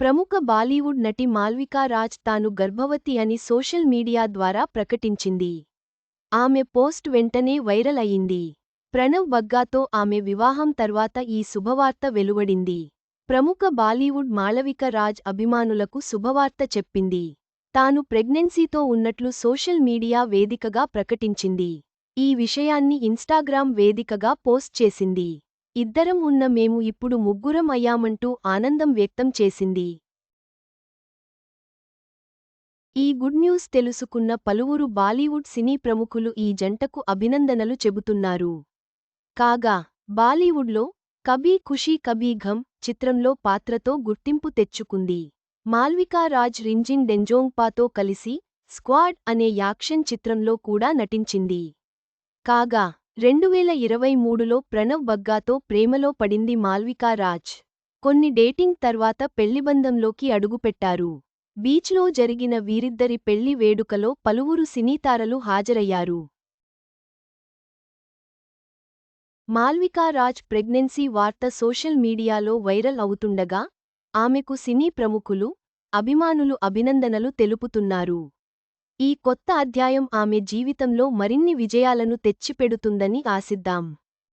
ప్రముఖ బాలీవుడ్ నటి మాల్వికా రాజ్ తాను గర్భవతి అని సోషల్ మీడియా ద్వారా ప్రకటించింది. ఆమె పోస్ట్ వెంటనే వైరల్ అయింది. ప్రణవ్ బగ్గాతో ఆమె వివాహం తర్వాత ఈ శుభవార్త వెలువడింది. ప్రముఖ బాలీవుడ్ మాళవిక రాజ్ అభిమానులకు శుభవార్త చెప్పింది. తాను ప్రెగ్నెన్సీతో ఉన్నట్లు సోషల్ మీడియా వేదికగా ప్రకటించింది. ఈ విషయాన్ని ఇన్స్టాగ్రామ్ వేదికగా పోస్ట్ చేసింది. ఇద్దరం ఉన్న మేము ఇప్పుడు ముగ్గురం అయ్యామంటూ ఆనందం వ్యక్తం చేసింది. ఈ గుడ్ న్యూస్ తెలుసుకున్న పలువురు బాలీవుడ్ సినీ ప్రముఖులు ఈ జంటకు అభినందనలు చెబుతున్నారు. కాగా బాలీవుడ్లో కభీ ఖుషీ కభీ ఘమ్ చిత్రంలో పాత్రతో గుర్తింపు తెచ్చుకుంది. మాల్వికా రాజ్ రింజిన్ డెంజోంగ్పాతో కలిసి స్క్వాడ్ అనే యాక్షన్ చిత్రంలో కూడా నటించింది. కాగా రెండువేల ఇరవై మూడులో ప్రణవ్ బగ్గాతో ప్రేమలో పడింది మాల్వికా రాజ్. కొన్ని డేటింగ్ తర్వాత పెళ్ళిబంధంలోకి అడుగుపెట్టారు. బీచ్లో జరిగిన వీరిద్దరి పెళ్ళి వేడుకలో పలువురు సినీతారలు హాజరయ్యారు. మాల్వికా రాజ్ ప్రెగ్నెన్సీ వార్త సోషల్ మీడియాలో వైరల్ అవుతుండగా ఆమెకు సినీ ప్రముఖులు అభిమానులు అభినందనలు తెలుపుతున్నారు. ఈ కొత్త అధ్యాయం ఆమె జీవితంలో మరిన్ని విజయాలను తెచ్చిపెడుతుందని ఆశిద్దాం.